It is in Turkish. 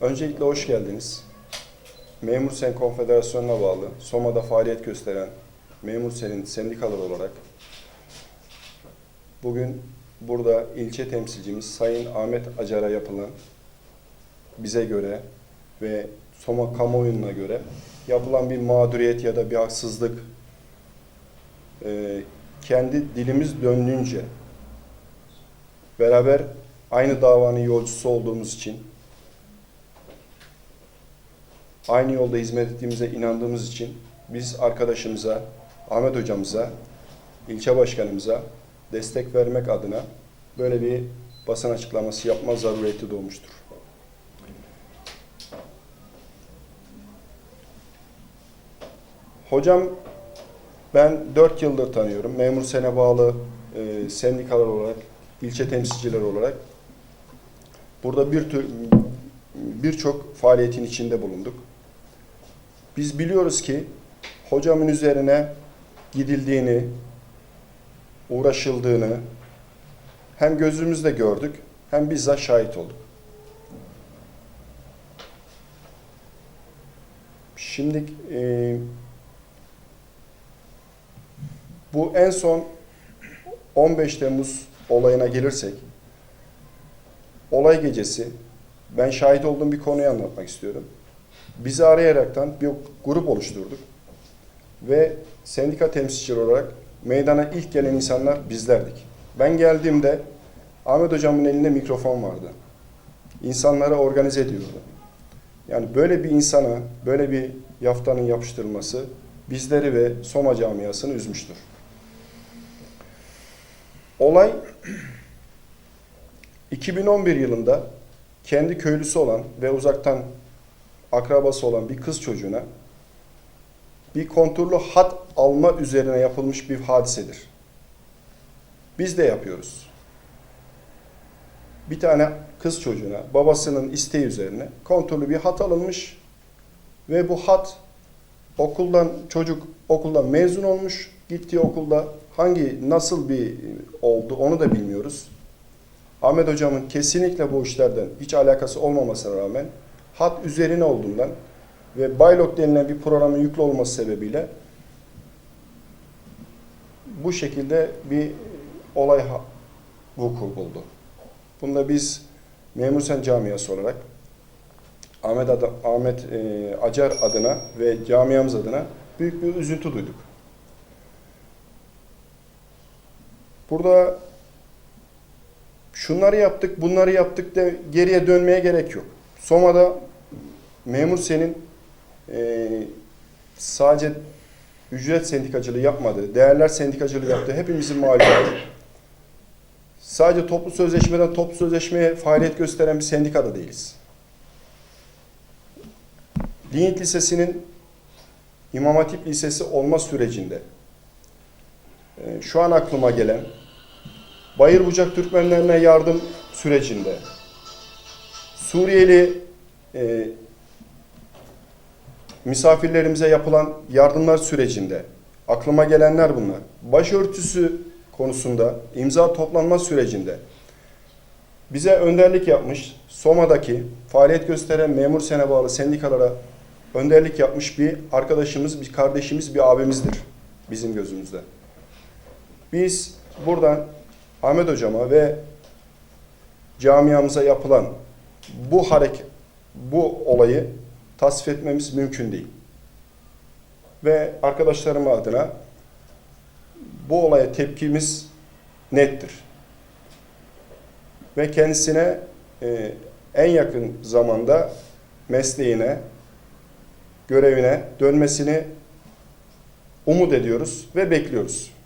Öncelikle hoş geldiniz. Memur Sen Konfederasyonu'na bağlı, Soma'da faaliyet gösteren Memur Sen'in sendikaları olarak bugün burada ilçe temsilcimiz Sayın Ahmet Acar'a yapılan bize göre ve Soma kamuoyuna göre yapılan bir mağduriyet ya da bir haksızlık e, kendi dilimiz döndüğünce beraber aynı davanın yolcusu olduğumuz için aynı yolda hizmet ettiğimize inandığımız için biz arkadaşımıza, Ahmet hocamıza, ilçe başkanımıza destek vermek adına böyle bir basın açıklaması yapma zaruriyeti doğmuştur. Hocam ben 4 yıldır tanıyorum. Memur sene bağlı e, sendikalar olarak, ilçe temsilcileri olarak burada bir tür birçok faaliyetin içinde bulunduk. Biz biliyoruz ki hocamın üzerine gidildiğini, uğraşıldığını hem gözümüzle gördük hem bizzat şahit olduk. Şimdi e, bu en son 15 Temmuz olayına gelirsek, olay gecesi ben şahit olduğum bir konuyu anlatmak istiyorum. Bizi arayaraktan bir grup oluşturduk ve sendika temsilcileri olarak meydana ilk gelen insanlar bizlerdik. Ben geldiğimde Ahmet hocamın elinde mikrofon vardı. İnsanları organize ediyordu. Yani böyle bir insana, böyle bir yaftanın yapıştırılması bizleri ve Soma camiasını üzmüştür. Olay 2011 yılında kendi köylüsü olan ve uzaktan akrabası olan bir kız çocuğuna bir konturlu hat alma üzerine yapılmış bir hadisedir. Biz de yapıyoruz. Bir tane kız çocuğuna babasının isteği üzerine konturlu bir hat alınmış ve bu hat okuldan çocuk okuldan mezun olmuş. Gittiği okulda hangi nasıl bir oldu onu da bilmiyoruz. Ahmet hocamın kesinlikle bu işlerden hiç alakası olmamasına rağmen hat üzerine olduğundan ve Baylok denilen bir programın yüklü olması sebebiyle bu şekilde bir olay vuku buldu. Bunda biz Memur Sen Camiası olarak Ahmet, adı, Ahmet e, Acar adına ve camiamız adına büyük bir üzüntü duyduk. Burada şunları yaptık, bunları yaptık de geriye dönmeye gerek yok. Soma'da memur senin e, sadece ücret sendikacılığı yapmadığı, değerler sendikacılığı yaptığı hepimizin malumatı. Sadece toplu sözleşmeden toplu sözleşmeye faaliyet gösteren bir sendika da değiliz. Linyit Lisesi'nin İmam Hatip Lisesi olma sürecinde e, şu an aklıma gelen Bayır Bucak Türkmenlerine yardım sürecinde Suriyeli e, misafirlerimize yapılan yardımlar sürecinde aklıma gelenler bunlar. Başörtüsü konusunda imza toplanma sürecinde bize önderlik yapmış Soma'daki faaliyet gösteren memur sene bağlı sendikalara önderlik yapmış bir arkadaşımız, bir kardeşimiz, bir abimizdir bizim gözümüzde. Biz buradan Ahmet hocama ve camiamıza yapılan bu hareket, bu olayı tasvip etmemiz mümkün değil. Ve arkadaşlarım adına bu olaya tepkimiz nettir. Ve kendisine e, en yakın zamanda mesleğine, görevine dönmesini umut ediyoruz ve bekliyoruz.